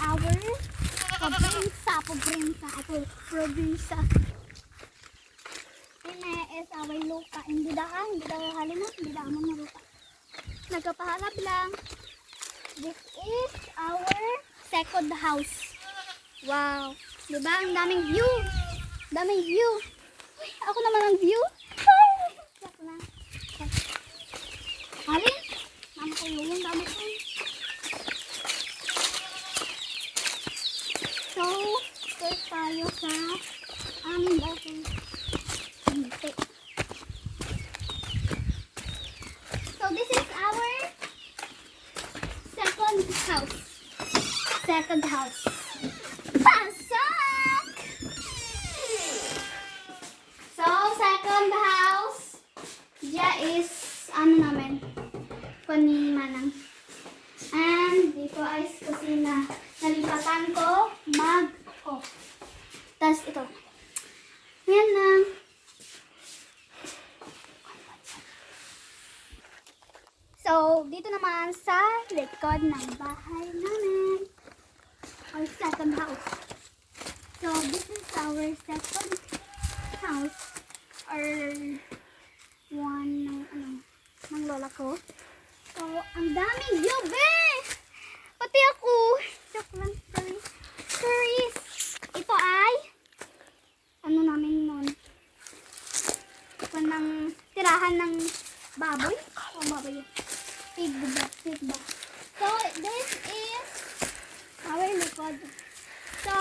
our probinsya. Probinsya. Ito, probinsya. Ini is our lupa. Hindi daan. Hindi daan halina. Hindi daan mo lupa. Nagkapahalap lang. This is our second house. Wow. Diba? Ang daming view. Daming view. Uy, ako naman ang view. Ay, Joke lang. Alin? Dami ko yung dami ko. So, first tayo sa aming bahay. Hindi. So, this is our second house. Second house. Pasok! So, second house. Diya is, ano namin, manang. And, dito ay kusina. Nalipatan ko, mag, oh. Tapos ito. Yan lang. So, dito naman sa likod ng bahay namin. Our second house. So, this is our second house. Or one ng ano, ng lola ko. So, ang daming view, be! Pati ako. Joke lang, sorry. Tourist. Ito ay, ano namin nun? Ito ng tirahan ng baboy. O baboy yun. Pig ba? Pig ba? So, this is our likod. So,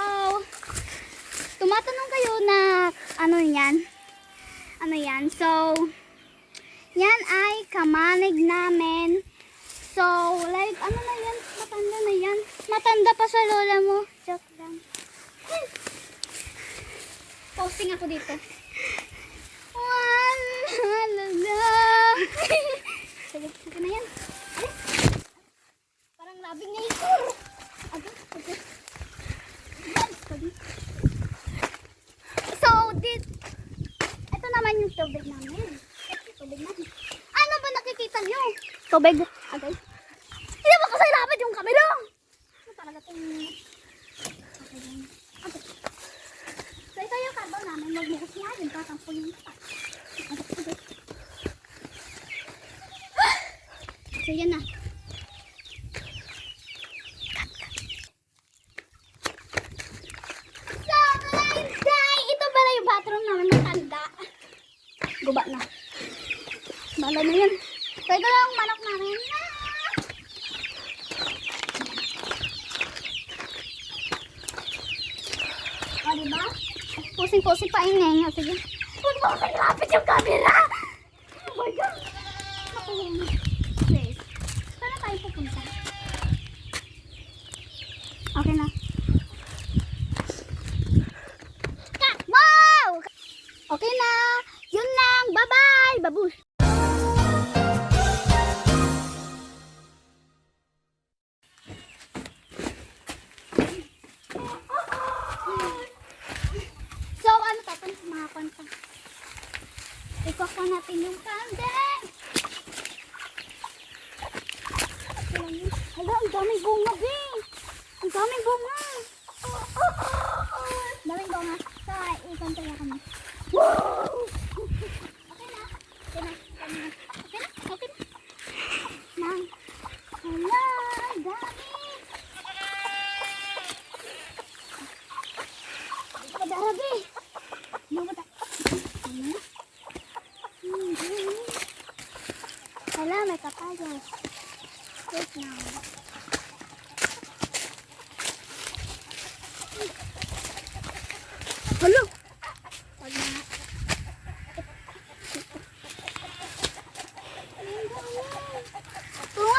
tumatanong kayo na ano yan? Ano yan? So, yan ay kamanig namin. So, like, ano na yan? Matanda na yan. Matanda pa sa lola mo. Joke lang. Posting ako dito. Wala na. Sige, sige na yan. Alis. Parang labing na ito. Aga, aga. Yan, pwede. So, dit, ito naman yung tubig namin. Ito tubig namin. Ano ba nakikita niyo? Tubig. Agay. Hindi mo kasi lapit yung camera. Ano talaga itong... So, ito yung karbaw namin. Magbukas nga din. Tatampo yung mata. So, yan na. Yung bathroom namin matanda. Guba na. Bala na yun. Ito lang ang manok namin. O, diba? Pusing-pusing pa ingay nga. Sige. Huwag mo kasi lapit yung camera! Oh my God! Ako yung place. Saan na tayo pupunta? Okay na. Padara, Be. Bunga ta. Ano? Hmm, Hala, may kapayas. Wait na.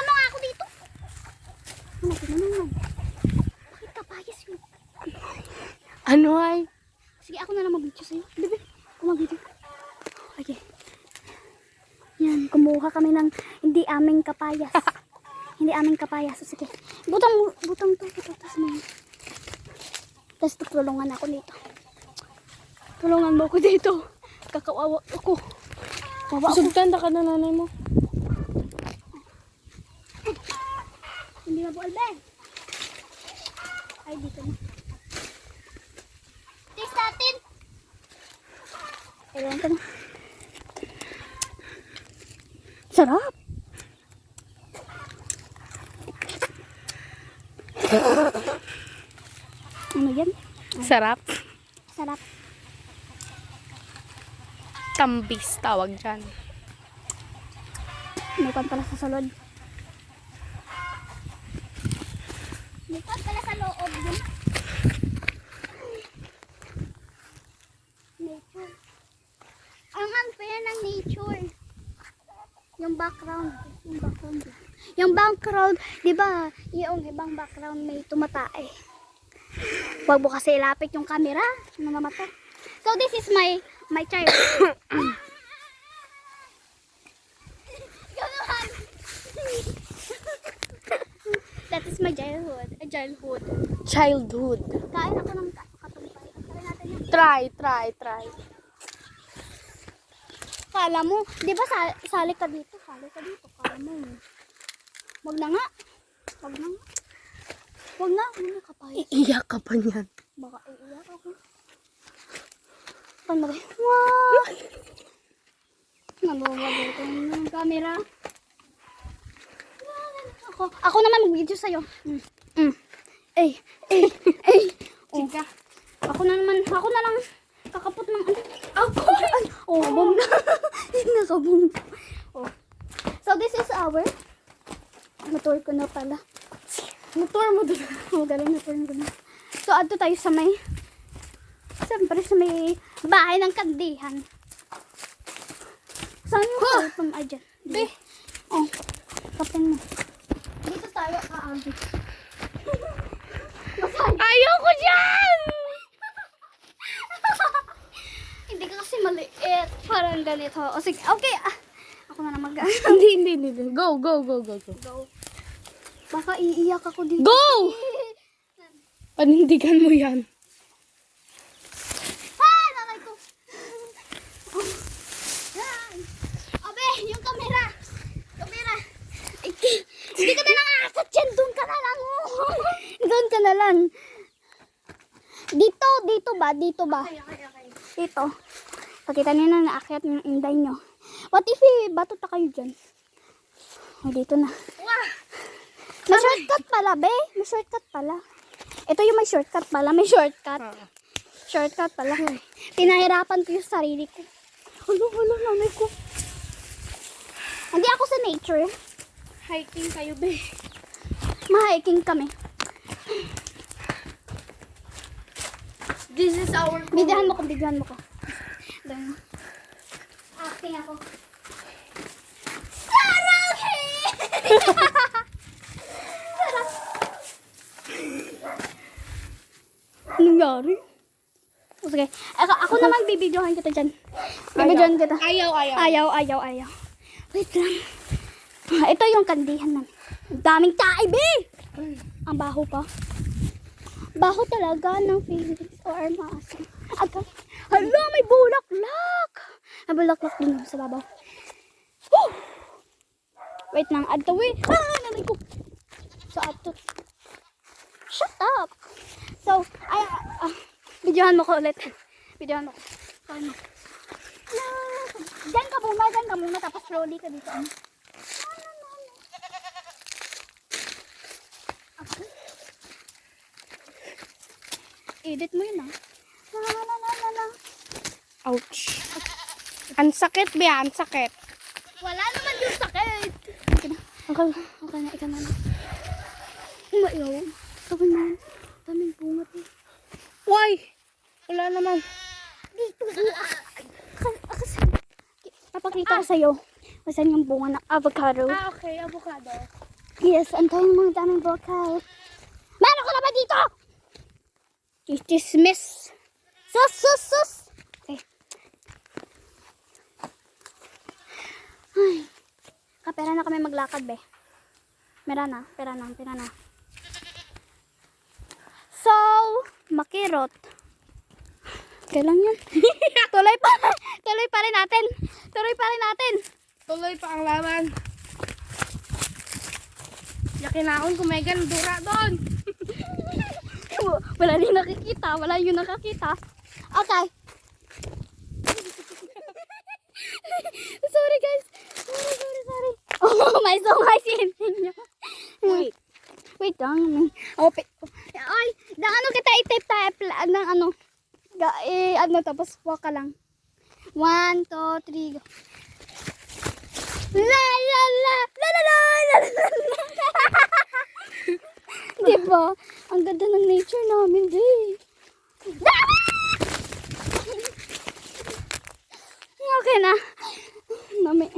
Nga ako dito. Ano, tinanong mo. Bakit kapayas? Ano ay? Ako na lang mag-video sa'yo. Bebe, ako mag-video. Okay. Yan, kumuha kami ng hindi aming kapayas. hindi aming kapayas. So, sige. Butang, butang to. Sa mga. Tapos tutulungan ako dito. Tulungan mo ako dito. Kakawawa ako. Wawa ako. Sugtanda ka na nanay mo. Hindi na po albe. Ay, dito na. Taste natin. Ewan ko na. Sarap. Ano yan? Sarap. Sarap. Tambis tawag dyan. May kwan pala sa salod. May kwan pala sa loob yun. Nature. Ang unfair ng nature. Yung background. Yung background. Yung background, di ba, yung ibang background may tumatae. Huwag mo kasi ilapit yung camera. Mga mata. So this is my my child. That is my childhood. A childhood. Childhood. Kain ako ng ka- katumpay. Try, try, try. Kala mo, di ba sa, sali ka dito? Sali ka dito. Kala mo. Wag na nga. Wag na nga. Wag na. Ano ka pa? Iiyak ka pa niyan. Baka iiyak ako. Paano ba? Wow! Nababago ko yung camera. Ako, ako naman mag-video sa'yo. Mm. Mm. Ay, ay, ay. Oh. Ako na naman, ako na lang kakapot ng. Ako! Oh, bong na. Nakabong. Oh. So, this is our motor ko na pala. Motor mo doon. Oh, galing motor ko na. So, ato tayo sa may Siyempre sa may bahay ng kandihan. Saan yung cellphone? Ay, dyan. Be. Oh, kapin mo. Dito tayo kaagi. Masaya. Ayoko dyan! Hindi ka kasi maliit. Parang ganito. O sige, okay. Ah, ako na na mag hindi, hindi, hindi. Go, go, go, go, go. Go. Baka iiyak ako dito. Go! Panindigan mo yan. Ah, nanay ko. Oh. Abe, yung camera. Camera. Ay, Hindi ka na lang aasat dyan. Doon ka na lang. Doon ka na lang. Dito, dito ba? Dito ba? Dito. Pakita niyo na naakyat yung inday nyo. What if eh, bato ta kayo dyan? Ay, dito na. May shortcut pala, be. May shortcut pala. Ito yung may shortcut pala. May shortcut. Shortcut pala. Pinahirapan ko yung sarili ko. Hulo, hulo, nanay ko. Hindi ako sa nature. Hiking kayo, be. Mahiking kami. This is our Bidyahan mo ko, bidyahan mo ko. Dahil acting ako. Anong nangyari? Sige, ako, ako naman bibidyohan kita dyan. Bibidyohan kita. Ayaw, ayaw. Ayaw, ayaw, ayaw. Wait lang. Ito yung kandihan namin. Ang daming be! Ang baho pa. Baho talaga ng feelings or maasa. Aga. Hala, may bulaklak! May bulaklak din sa babaw. Woo! Wait lang, adto wait. Ah, nanay ko. So, adto. Shut up! So, ay, ah, videohan mo ko ulit. Videohan mo ko. Ah, Diyan ka muna, diyan ka muna, tapos slowly ka dito. ano. Okay. Edit mo yun ah. Ouch. Ang sakit, be. Ang sakit. Wala naman yung sakit. Okay na. Okay, okay na. Ikaw na. Umayaw. Sabi mo. Daming bunga eh. Why? Wala naman. Dito. Kasi, papakita ko sa'yo saan yung bunga ng avocado. Ah, okay. Avocado. Yes, ang tayo mga daming avocado. Meron ka na ba dito? Dismiss. Sus, sus, sus. Okay. Ay. Kapera na kami maglakad, be. Mera na, pera na, pera na. So, makirot. Kailan yan? tuloy pa, tuloy pa rin natin. Tuloy pa rin natin. Tuloy pa ang laban. Yakin na akong kumegan dura doon. Wala rin nakikita. Wala yung nakakita. Okay. sorry guys. Sorry, sorry, sorry. Oh, may sungasin ninyo. Wait. Wait lang. Oh, pi- ay, na ano kita i-tape tayo ng ano. Ga, eh, ano tapos walk ka lang. One, two, three, go. La la la la la la la la la Diba? Ang ganda ng nature namin, di. Okay na. Mami.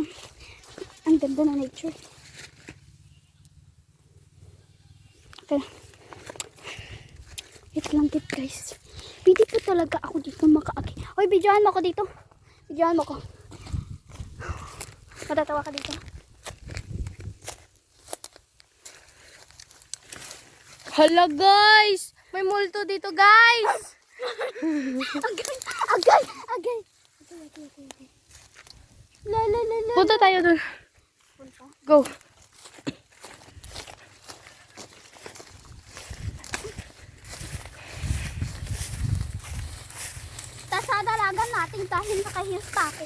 Ang ganda ng nature. Okay na. Wait lang kit guys. Pwede po talaga ako dito makaagi. Hoy, videohan mo ako dito. Videohan mo ko. Matatawa ka dito. Hala guys! May multo dito guys! Agay! Agay! Agay! Okay, okay, okay, okay. La la la la. Punta tayo doon. Punta. Go. Tapos sadalagan natin dahil naka-heels pa ako.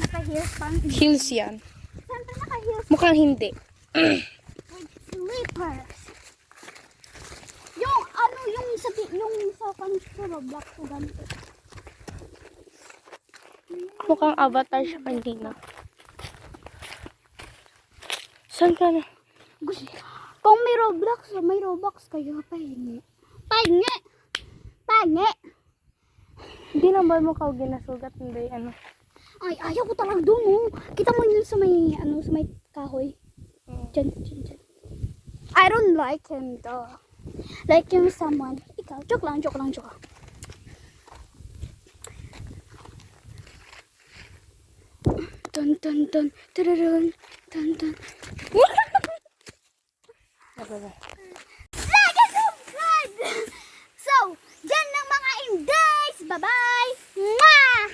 Naka-heels pa. Heels yan. Siyempre naka-heels Mukhang hindi. with slippers. Yung ano, yung sa, yung sa pansuro, black to ganito. Mukhang avatar siya kanina. Saan ka na? Gusto, kung may Roblox, may Roblox kayo, pahingi. Pahingi! Pahingi! Hindi naman mo ka ginasugat, hindi ano. Ay, ayaw ko talaga doon, oh. Kita mo yun sa may, ano, sa may kahoy. Oo. Diyan, diyan, diyan. I don't like him, though. Like yung someone. Ikaw, joke lang, joke lang, joke lang. ton ton ton tararun ton ton That is so good! So, dyan ng mga indays! Bye-bye! Mwah!